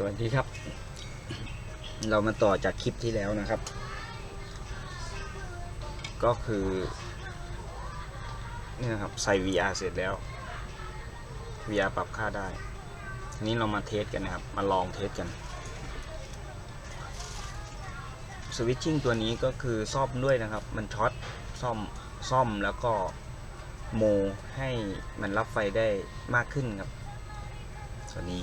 สวัสดีครับ เรามาต่อจากคลิปที่แล้วนะครับ ก็คือนี่นะครับใส่ VR เสร็จแล้ว VR ปรับค่าได้ นี้เรามาเทสกันนะครับ มาลองเทสกันสวิตชิ่งตัวนี้ก็คือซ่อมด้วยนะครับ มันช็อตซ่อมซ่อมแล้วก็โมให้มันรับไฟได้มากขึ้นครับตัวนี้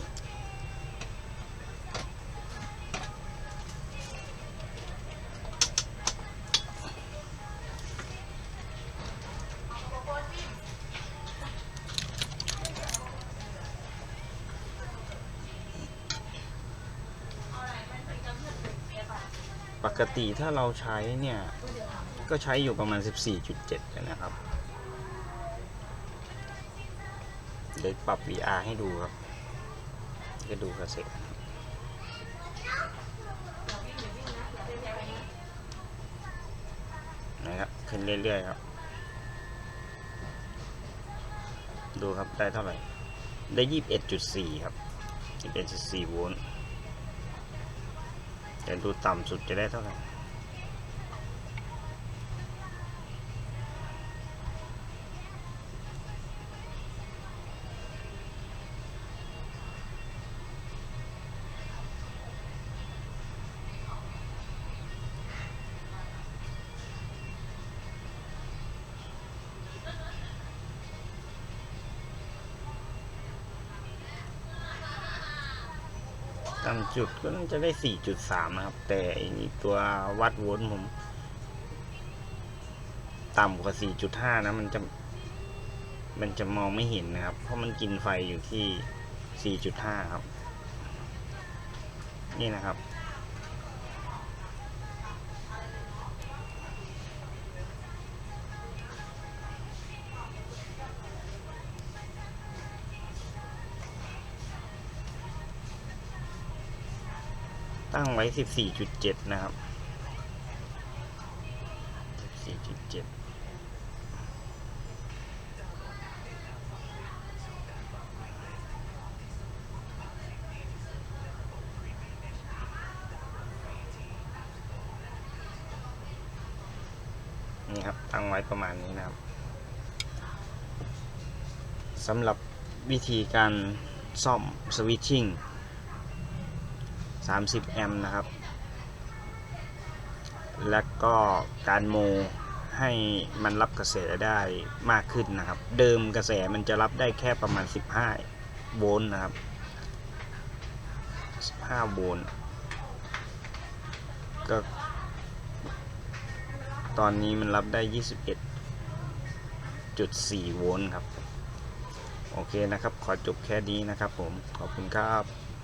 ปกติถ้าเราใช้เนี่ย ก็ใช้อยู่ประมาณ 14.7 นะครับ เดี๋ยวปรับ VR ให้ดูครับ จะดูกระเสร็นะครับ ขึ้นเรื่อยๆครับ ดูครับได้เท่าไหร่ ได้ 21.4 ครับ 21.4 โวลต์ แต่ดูต่ำสุดจะได้เท่าไหร่ ต่ำจุดก็น่าจะได้ 4.3 นะครับ แต่นี้ตัววัดโวลต์ผม ต่ำกว่า 4.5 นะ มันจะ มันจะมองไม่เห็นนะครับ เพราะมันกินไฟอยู่ที่ 4.5 ครับ นี่นะครับ ตั้งไว้ 14.7 นะครับ 14.7นี่ครับตั้งไว้ประมาณนี้นะครับสำหรับวิธีการซ่อมสวิตชิ่ง 30 แอมป์นะครับ และก็การโมให้มันรับกระแสได้มากขึ้นนะครับ เดิมกระแสมันจะรับได้แค่ประมาณ 15 โวลต์นะครับ 15 โวลต์ก็ตอนนี้มันรับได้ 21.4 โวลต์ครับ โอเคนะครับ ขอจบแค่นี้นะครับผม ขอบคุณครับ